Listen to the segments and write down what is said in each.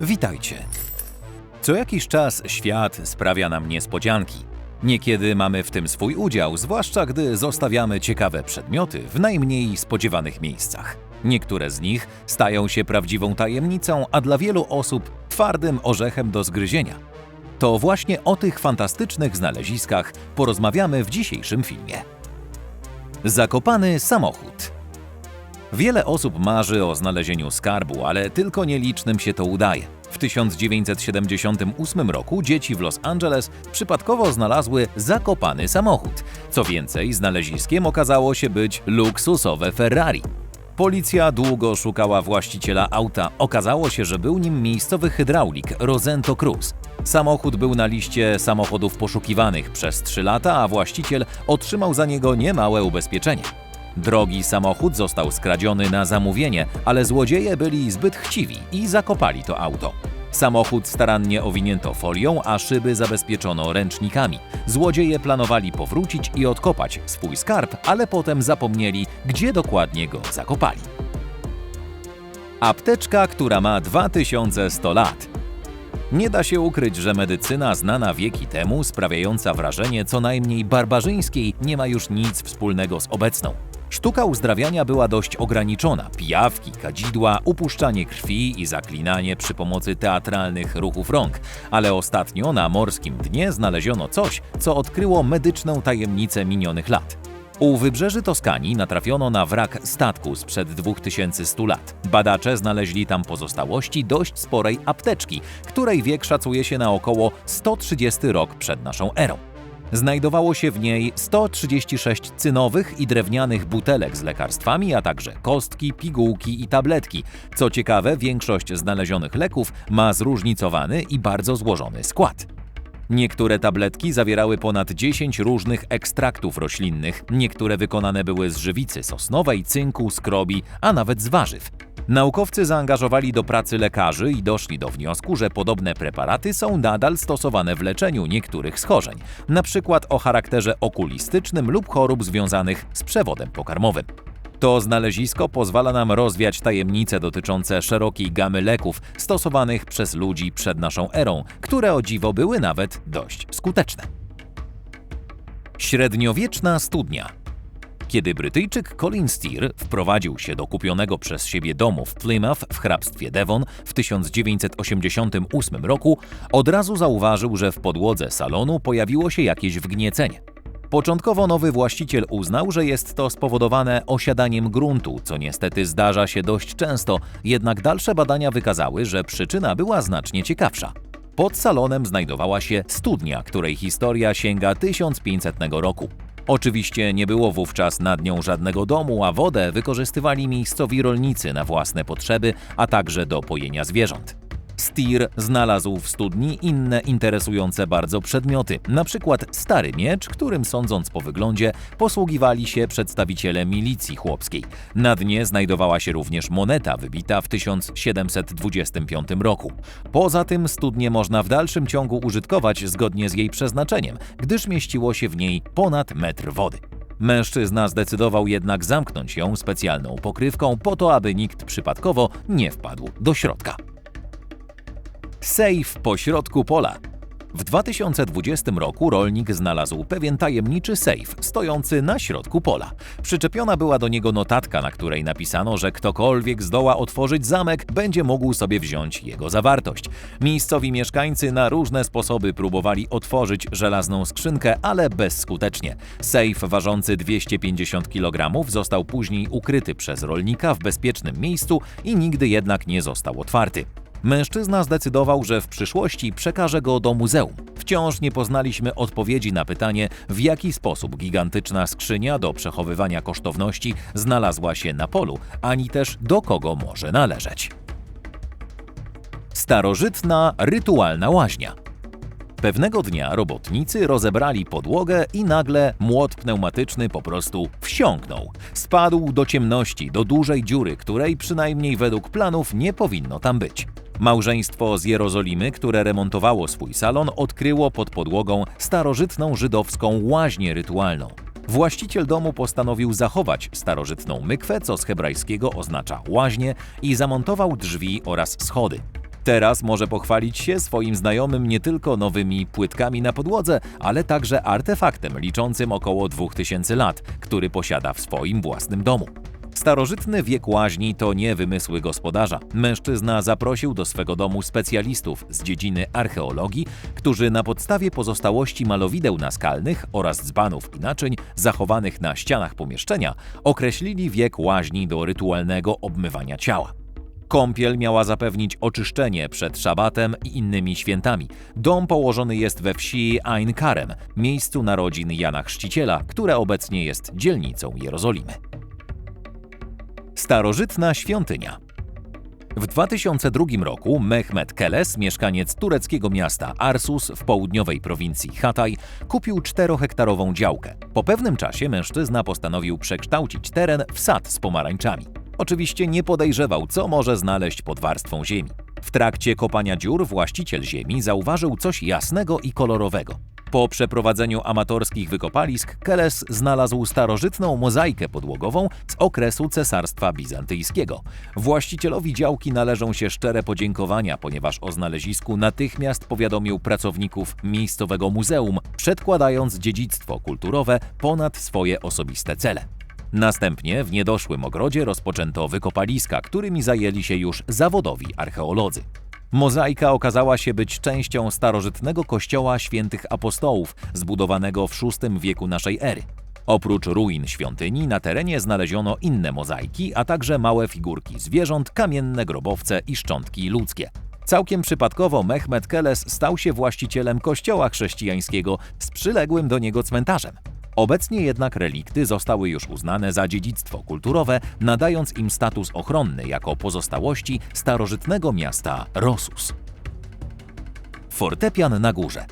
Witajcie. Co jakiś czas świat sprawia nam niespodzianki. Niekiedy mamy w tym swój udział, zwłaszcza gdy zostawiamy ciekawe przedmioty w najmniej spodziewanych miejscach. Niektóre z nich stają się prawdziwą tajemnicą, a dla wielu osób twardym orzechem do zgryzienia. To właśnie o tych fantastycznych znaleziskach porozmawiamy w dzisiejszym filmie. Zakopany samochód. Wiele osób marzy o znalezieniu skarbu, ale tylko nielicznym się to udaje. W 1978 roku dzieci w Los Angeles przypadkowo znalazły zakopany samochód. Co więcej, znaleziskiem okazało się być luksusowe Ferrari. Policja długo szukała właściciela auta. Okazało się, że był nim miejscowy hydraulik Rosento Cruz. Samochód był na liście samochodów poszukiwanych przez 3 lata, a właściciel otrzymał za niego niemałe ubezpieczenie. Drogi samochód został skradziony na zamówienie, ale złodzieje byli zbyt chciwi i zakopali to auto. Samochód starannie owinięto folią, a szyby zabezpieczono ręcznikami. Złodzieje planowali powrócić i odkopać swój skarb, ale potem zapomnieli, gdzie dokładnie go zakopali. Apteczka, która ma 2100 lat. Nie da się ukryć, że medycyna znana wieki temu, sprawiająca wrażenie co najmniej barbarzyńskiej, nie ma już nic wspólnego z obecną. Sztuka uzdrawiania była dość ograniczona. Pijawki, kadzidła, upuszczanie krwi i zaklinanie przy pomocy teatralnych ruchów rąk. Ale ostatnio na morskim dnie znaleziono coś, co odkryło medyczną tajemnicę minionych lat. U wybrzeży Toskanii natrafiono na wrak statku sprzed 2100 lat. Badacze znaleźli tam pozostałości dość sporej apteczki, której wiek szacuje się na około 130 rok przed naszą erą. Znajdowało się w niej 136 cynowych i drewnianych butelek z lekarstwami, a także kostki, pigułki i tabletki. Co ciekawe, większość znalezionych leków ma zróżnicowany i bardzo złożony skład. Niektóre tabletki zawierały ponad 10 różnych ekstraktów roślinnych, niektóre wykonane były z żywicy sosnowej, cynku, skrobi, a nawet z warzyw. Naukowcy zaangażowali do pracy lekarzy i doszli do wniosku, że podobne preparaty są nadal stosowane w leczeniu niektórych schorzeń, np. o charakterze okulistycznym lub chorób związanych z przewodem pokarmowym. To znalezisko pozwala nam rozwiać tajemnice dotyczące szerokiej gamy leków stosowanych przez ludzi przed naszą erą, które o dziwo były nawet dość skuteczne. Średniowieczna studnia. Kiedy Brytyjczyk Colin Steer wprowadził się do kupionego przez siebie domu w Plymouth w hrabstwie Devon w 1988 roku, od razu zauważył, że w podłodze salonu pojawiło się jakieś wgniecenie. Początkowo nowy właściciel uznał, że jest to spowodowane osiadaniem gruntu, co niestety zdarza się dość często, jednak dalsze badania wykazały, że przyczyna była znacznie ciekawsza. Pod salonem znajdowała się studnia, której historia sięga 1500 roku. Oczywiście nie było wówczas nad nią żadnego domu, a wodę wykorzystywali miejscowi rolnicy na własne potrzeby, a także do pojenia zwierząt. Steer znalazł w studni inne interesujące bardzo przedmioty, na przykład stary miecz, którym sądząc po wyglądzie posługiwali się przedstawiciele milicji chłopskiej. Na dnie znajdowała się również moneta wybita w 1725 roku. Poza tym studnię można w dalszym ciągu użytkować zgodnie z jej przeznaczeniem, gdyż mieściło się w niej ponad metr wody. Mężczyzna zdecydował jednak zamknąć ją specjalną pokrywką po to, aby nikt przypadkowo nie wpadł do środka. Sejf pośrodku pola. W 2020 roku rolnik znalazł pewien tajemniczy sejf stojący na środku pola. Przyczepiona była do niego notatka, na której napisano, że ktokolwiek zdoła otworzyć zamek, będzie mógł sobie wziąć jego zawartość. Miejscowi mieszkańcy na różne sposoby próbowali otworzyć żelazną skrzynkę, ale bezskutecznie. Sejf ważący 250 kg został później ukryty przez rolnika w bezpiecznym miejscu i nigdy jednak nie został otwarty. Mężczyzna zdecydował, że w przyszłości przekaże go do muzeum. Wciąż nie poznaliśmy odpowiedzi na pytanie, w jaki sposób gigantyczna skrzynia do przechowywania kosztowności znalazła się na polu, ani też do kogo może należeć. Starożytna rytualna łaźnia. Pewnego dnia robotnicy rozebrali podłogę i nagle młot pneumatyczny po prostu wsiąknął. Spadł do ciemności, do dużej dziury, której przynajmniej według planów nie powinno tam być. Małżeństwo z Jerozolimy, które remontowało swój salon, odkryło pod podłogą starożytną żydowską łaźnię rytualną. Właściciel domu postanowił zachować starożytną mykwę, co z hebrajskiego oznacza łaźnię, i zamontował drzwi oraz schody. Teraz może pochwalić się swoim znajomym nie tylko nowymi płytkami na podłodze, ale także artefaktem liczącym około 2000 lat, który posiada w swoim własnym domu. Starożytny wiek łaźni to nie wymysły gospodarza. Mężczyzna zaprosił do swego domu specjalistów z dziedziny archeologii, którzy na podstawie pozostałości malowideł naskalnych oraz dzbanów i naczyń zachowanych na ścianach pomieszczenia określili wiek łaźni do rytualnego obmywania ciała. Kąpiel miała zapewnić oczyszczenie przed szabatem i innymi świętami. Dom położony jest we wsi Ain Karem, miejscu narodzin Jana Chrzciciela, które obecnie jest dzielnicą Jerozolimy. Starożytna świątynia. W 2002 roku Mehmet Keles, mieszkaniec tureckiego miasta Arsus w południowej prowincji Hatay, kupił 4-hektarową działkę. Po pewnym czasie mężczyzna postanowił przekształcić teren w sad z pomarańczami. Oczywiście nie podejrzewał, co może znaleźć pod warstwą ziemi. W trakcie kopania dziur właściciel ziemi zauważył coś jasnego i kolorowego. Po przeprowadzeniu amatorskich wykopalisk Keles znalazł starożytną mozaikę podłogową z okresu Cesarstwa Bizantyjskiego. Właścicielowi działki należą się szczere podziękowania, ponieważ o znalezisku natychmiast powiadomił pracowników miejscowego muzeum, przedkładając dziedzictwo kulturowe ponad swoje osobiste cele. Następnie w niedoszłym ogrodzie rozpoczęto wykopaliska, którymi zajęli się już zawodowi archeolodzy. Mozaika okazała się być częścią starożytnego kościoła świętych apostołów, zbudowanego w VI wieku naszej ery. Oprócz ruin świątyni na terenie znaleziono inne mozaiki, a także małe figurki zwierząt, kamienne grobowce i szczątki ludzkie. Całkiem przypadkowo Mehmet Keles stał się właścicielem kościoła chrześcijańskiego z przyległym do niego cmentarzem. Obecnie jednak relikty zostały już uznane za dziedzictwo kulturowe, nadając im status ochronny jako pozostałości starożytnego miasta Rosus. Fortepian na górze.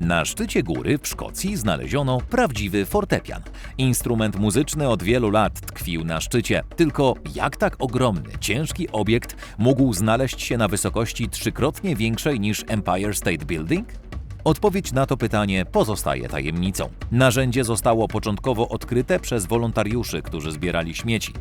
Na szczycie góry w Szkocji znaleziono prawdziwy fortepian. Instrument muzyczny od wielu lat tkwił na szczycie. Tylko jak tak ogromny, ciężki obiekt mógł znaleźć się na wysokości trzykrotnie większej niż Empire State Building? Odpowiedź na to pytanie pozostaje tajemnicą. Narzędzie zostało początkowo odkryte przez wolontariuszy, którzy zbierali śmieci.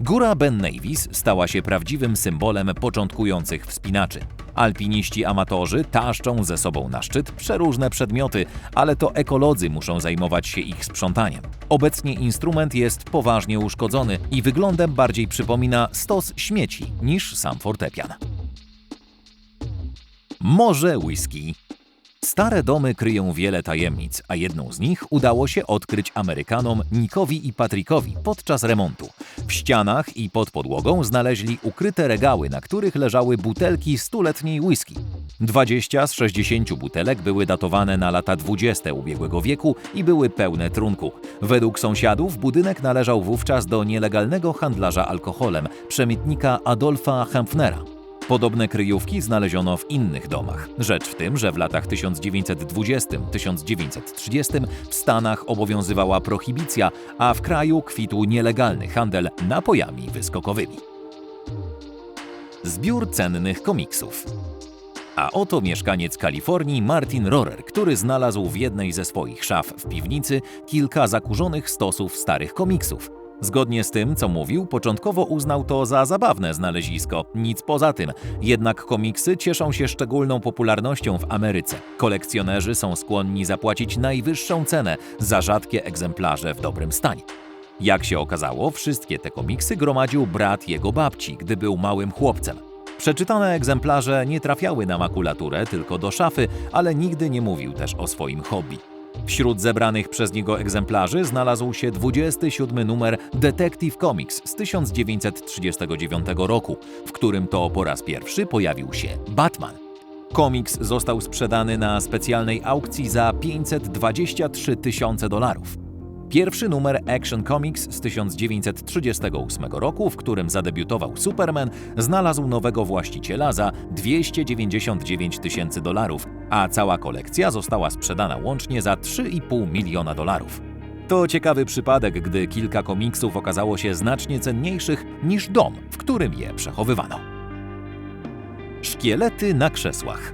Góra Ben Nevis stała się prawdziwym symbolem początkujących wspinaczy. Alpiniści amatorzy taszczą ze sobą na szczyt przeróżne przedmioty, ale to ekolodzy muszą zajmować się ich sprzątaniem. Obecnie instrument jest poważnie uszkodzony i wyglądem bardziej przypomina stos śmieci niż sam fortepian. Morze whisky Stare domy kryją wiele tajemnic, a jedną z nich udało się odkryć Amerykanom Nickowi i Patrickowi podczas remontu. W ścianach i pod podłogą znaleźli ukryte regały, na których leżały butelki stuletniej whisky. 20 z 60 butelek były datowane na lata 20 ubiegłego wieku i były pełne trunku. Według sąsiadów budynek należał wówczas do nielegalnego handlarza alkoholem, przemytnika Adolfa Hempfnera. Podobne kryjówki znaleziono w innych domach. Rzecz w tym, że w latach 1920-1930 w Stanach obowiązywała prohibicja, a w kraju kwitł nielegalny handel napojami wyskokowymi. Zbiór cennych komiksów. A oto mieszkaniec Kalifornii Martin Rohrer, który znalazł w jednej ze swoich szaf w piwnicy kilka zakurzonych stosów starych komiksów. Zgodnie z tym, co mówił, początkowo uznał to za zabawne znalezisko, nic poza tym. Jednak komiksy cieszą się szczególną popularnością w Ameryce. Kolekcjonerzy są skłonni zapłacić najwyższą cenę za rzadkie egzemplarze w dobrym stanie. Jak się okazało, wszystkie te komiksy gromadził brat jego babci, gdy był małym chłopcem. Przeczytane egzemplarze nie trafiały na makulaturę, tylko do szafy, ale nigdy nie mówił też o swoim hobby. Wśród zebranych przez niego egzemplarzy znalazł się 27 numer Detective Comics z 1939 roku, w którym to po raz pierwszy pojawił się Batman. Komiks został sprzedany na specjalnej aukcji za 523 tysiące dolarów. Pierwszy numer Action Comics z 1938 roku, w którym zadebiutował Superman, znalazł nowego właściciela za 299 tysięcy dolarów, a cała kolekcja została sprzedana łącznie za 3,5 miliona dolarów. To ciekawy przypadek, gdy kilka komiksów okazało się znacznie cenniejszych niż dom, w którym je przechowywano. Szkielety na krzesłach.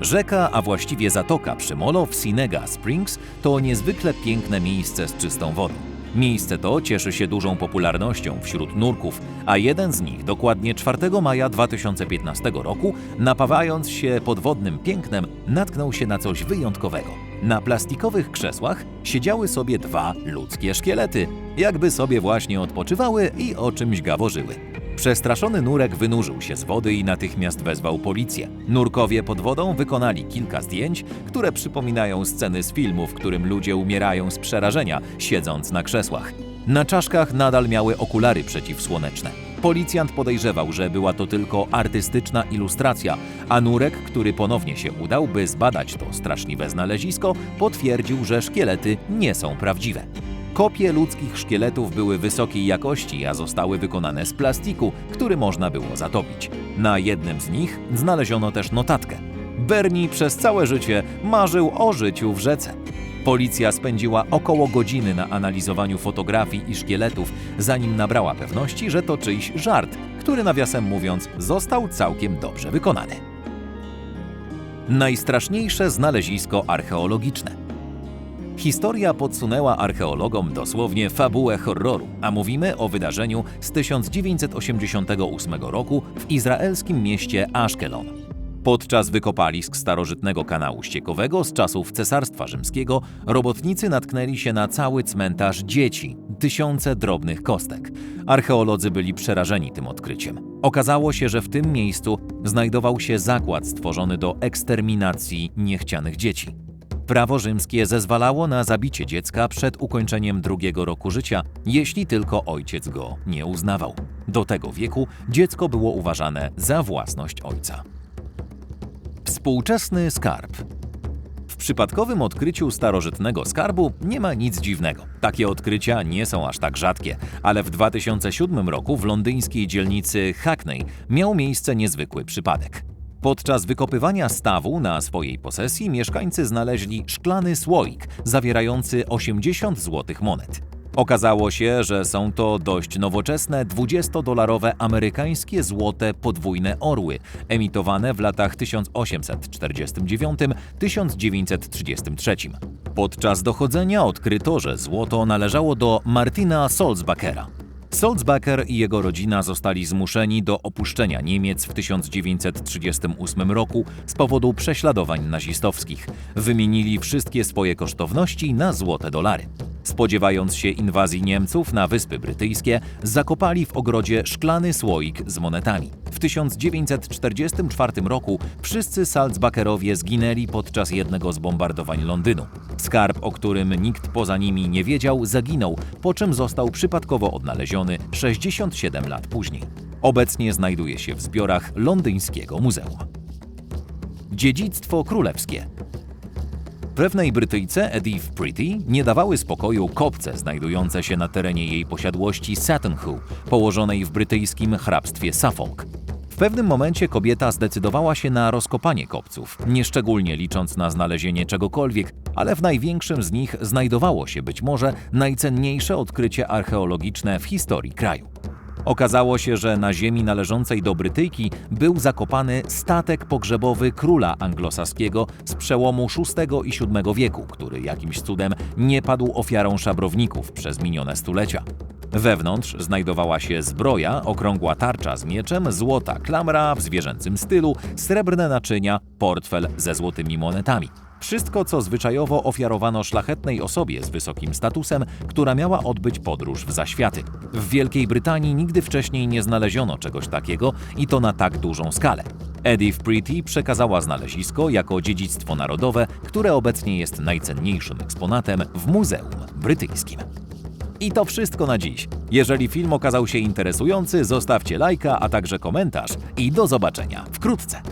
Rzeka, a właściwie zatoka przy molo w Sinega Springs to niezwykle piękne miejsce z czystą wodą. Miejsce to cieszy się dużą popularnością wśród nurków, a jeden z nich dokładnie 4 maja 2015 roku, napawając się podwodnym pięknem, natknął się na coś wyjątkowego. Na plastikowych krzesłach siedziały sobie dwa ludzkie szkielety, jakby sobie właśnie odpoczywały i o czymś gaworzyły. Przestraszony nurek wynurzył się z wody i natychmiast wezwał policję. Nurkowie pod wodą wykonali kilka zdjęć, które przypominają sceny z filmu, w którym ludzie umierają z przerażenia, siedząc na krzesłach. Na czaszkach nadal miały okulary przeciwsłoneczne. Policjant podejrzewał, że była to tylko artystyczna ilustracja, a Nurek, który ponownie się udał, by zbadać to straszliwe znalezisko, potwierdził, że szkielety nie są prawdziwe. Kopie ludzkich szkieletów były wysokiej jakości, a zostały wykonane z plastiku, który można było zatopić. Na jednym z nich znaleziono też notatkę. Bernie przez całe życie marzył o życiu w rzece. Policja spędziła około godziny na analizowaniu fotografii i szkieletów, zanim nabrała pewności, że to czyjś żart, który nawiasem mówiąc został całkiem dobrze wykonany. Najstraszniejsze znalezisko archeologiczne. Historia podsunęła archeologom dosłownie fabułę horroru, a mówimy o wydarzeniu z 1988 roku w izraelskim mieście Ashkelon. Podczas wykopalisk starożytnego kanału ściekowego z czasów Cesarstwa Rzymskiego robotnicy natknęli się na cały cmentarz dzieci, tysiące drobnych kostek. Archeolodzy byli przerażeni tym odkryciem. Okazało się, że w tym miejscu znajdował się zakład stworzony do eksterminacji niechcianych dzieci. Prawo rzymskie zezwalało na zabicie dziecka przed ukończeniem drugiego roku życia, jeśli tylko ojciec go nie uznawał. Do tego wieku dziecko było uważane za własność ojca. Współczesny skarb. W przypadkowym odkryciu starożytnego skarbu nie ma nic dziwnego. Takie odkrycia nie są aż tak rzadkie, ale w 2007 roku w londyńskiej dzielnicy Hackney miał miejsce niezwykły przypadek. Podczas wykopywania stawu na swojej posesji mieszkańcy znaleźli szklany słoik zawierający 80 złotych monet. Okazało się, że są to dość nowoczesne 20-dolarowe amerykańskie złote podwójne orły, emitowane w latach 1849-1933. Podczas dochodzenia odkryto, że złoto należało do Martina Solzbachera. Solzbacher i jego rodzina zostali zmuszeni do opuszczenia Niemiec w 1938 roku z powodu prześladowań nazistowskich. Wymienili wszystkie swoje kosztowności na złote dolary. Spodziewając się inwazji Niemców na Wyspy Brytyjskie, zakopali w ogrodzie szklany słoik z monetami. W 1944 roku wszyscy Salzbacherowie zginęli podczas jednego z bombardowań Londynu. Skarb, o którym nikt poza nimi nie wiedział, zaginął, po czym został przypadkowo odnaleziony 67 lat później. Obecnie znajduje się w zbiorach londyńskiego muzeum. Dziedzictwo królewskie. Pewnej Brytyjce, Edith Pretty, nie dawały spokoju kopce znajdujące się na terenie jej posiadłości Saturn położonej w brytyjskim hrabstwie Suffolk. W pewnym momencie kobieta zdecydowała się na rozkopanie kopców, nieszczególnie licząc na znalezienie czegokolwiek, ale w największym z nich znajdowało się być może najcenniejsze odkrycie archeologiczne w historii kraju. Okazało się, że na ziemi należącej do Brytyjki był zakopany statek pogrzebowy króla anglosaskiego z przełomu VI i VII wieku, który jakimś cudem nie padł ofiarą szabrowników przez minione stulecia. Wewnątrz znajdowała się zbroja, okrągła tarcza z mieczem, złota klamra w zwierzęcym stylu, srebrne naczynia, portfel ze złotymi monetami. Wszystko, co zwyczajowo ofiarowano szlachetnej osobie z wysokim statusem, która miała odbyć podróż w zaświaty. W Wielkiej Brytanii nigdy wcześniej nie znaleziono czegoś takiego i to na tak dużą skalę. Edith Pretty przekazała znalezisko jako dziedzictwo narodowe, które obecnie jest najcenniejszym eksponatem w Muzeum Brytyjskim. I to wszystko na dziś. Jeżeli film okazał się interesujący, zostawcie lajka, a także komentarz i do zobaczenia wkrótce.